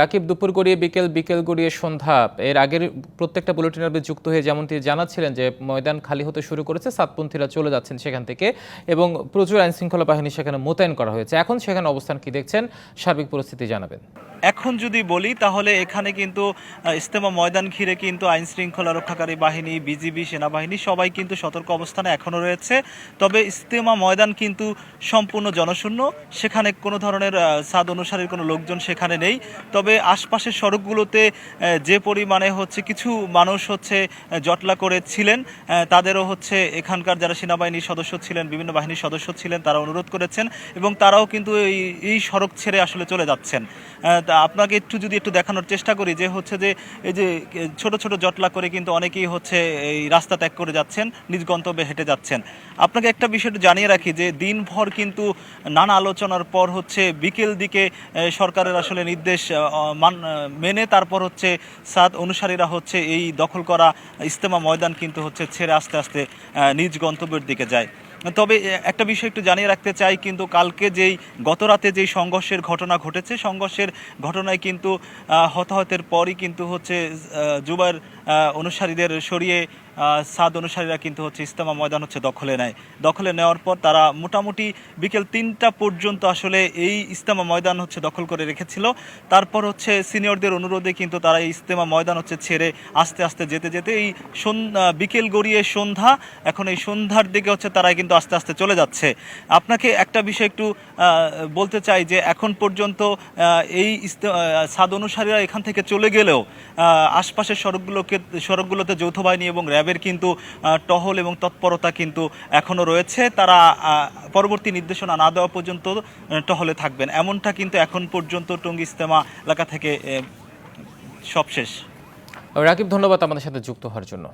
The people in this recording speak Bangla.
রাকিব, দুপুর গড়িয়ে বিকেল বিকেল গড়িয়ে সন্ধ্যা। এর আগের প্রত্যেকটা বুলেটিন আপনি যুক্ত হয়ে যেমন তিনি জানাচ্ছিলেন যে, ময়দান খালি হতে শুরু করেছে, সাতপন্থীরা চলে যাচ্ছেন সেখান থেকে এবং প্রচুর আইন শৃঙ্খলা বাহিনী সেখানে মোতায়েন করা হয়েছে। এখন সেখানে অবস্থান কি দেখছেন, সার্বিক পরিস্থিতি জানাবেন। এখন যদি বলি, তাহলে এখানে কিন্তু ইস্তেমা ময়দান ঘিরে কিন্তু আইন শৃঙ্খলা রক্ষাকারী বাহিনী, বিজিবি, সেনাবাহিনী সবাই কিন্তু সতর্ক অবস্থানে এখনও রয়েছে। তবে ইস্তেমা ময়দান কিন্তু সম্পূর্ণ জনশূন্য। সেখানে কোনো ধরনের সাদ অনুসারীর কোনো লোকজন সেখানে নেই। তবে আশপাশের সড়কগুলোতে যে পরিমাণে হচ্ছে কিছু মানুষ হচ্ছে জটলা করে ছিলেন তাদেরও হচ্ছে এখানকার যারা সেনাবাহিনীর সদস্য ছিলেন, বিভিন্ন বাহিনীর সদস্য ছিলেন, তারা অনুরোধ করেছেন এবং তারাও কিন্তু এই এই সড়ক ছেড়ে আসলে চলে যাচ্ছেন। তা আপনাকে একটু যদি একটু দেখানোর চেষ্টা করি যে হচ্ছে যে, এই যে ছোট ছোট জটলা করে কিন্তু অনেকেই হচ্ছে এই রাস্তা ত্যাগ করে যাচ্ছেন, নিজ গন্তব্যে হেঁটে যাচ্ছেন। আপনাকে একটা বিষয় একটু জানিয়ে রাখি যে, দিনভর কিন্তু নানা আলোচনার পর হচ্ছে বিকেল দিকে সরকারের আসলে নির্দেশ মান- তারপর হচ্ছে সাদ অনুসারীরা হচ্ছে এই দখল করা ইস্তেমা ময়দান কিন্তু হচ্ছে ছেড়ে আস্তে আস্তে নিজ গন্তব্যের দিকে যায়। তবে একটা বিষয় একটু জানিয়ে রাখতে চাই কিন্তু কালকে যেই গত রাতে যেই সংঘর্ষের ঘটনা ঘটেছে সংঘর্ষের ঘটনায় কিন্তু হতাহতের পরই কিন্তু হচ্ছে আহ, অনুসারীদের সরিয়ে সাদ অনুসারীরা কিন্তু হচ্ছে ইস্তেমা ময়দান হচ্ছে দখলে নেয়। দখলে নেওয়ার পর তারা মোটামুটি বিকেল তিনটা পর্যন্ত আসলে এই ইস্তেমা ময়দান হচ্ছে দখল করে রেখেছিল। তারপর হচ্ছে সিনিয়রদের অনুরোধে কিন্তু তারা এই ইস্তেমা ময়দান হচ্ছে ছেড়ে আস্তে আস্তে যেতে যেতে এই বিকেল গড়িয়ে সন্ধ্যা, এখন এই সন্ধ্যার দিকে হচ্ছে তারা কিন্তু আস্তে আস্তে চলে যাচ্ছে। আপনাকে একটা বিষয় একটু বলতে চাই যে এখন পর্যন্ত এই সাদ অনুসারীরা এখান থেকে চলে গেলেও আশপাশের সড়কগুলোকে সড়কগুলোতে যৌথ বাহিনী এবং র্যাবের কিন্তু টহল এবং তৎপরতা কিন্তু এখনও রয়েছে। তারা পরবর্তী নির্দেশনা না দেওয়া পর্যন্ত টহলে থাকবেন। এমনটা কিন্তু এখন পর্যন্ত টঙ্গী ইস্তেমা এলাকা থেকে সবশেষ রাকিব, ধন্যবাদ আমাদের সাথে যুক্ত হওয়ার জন্য।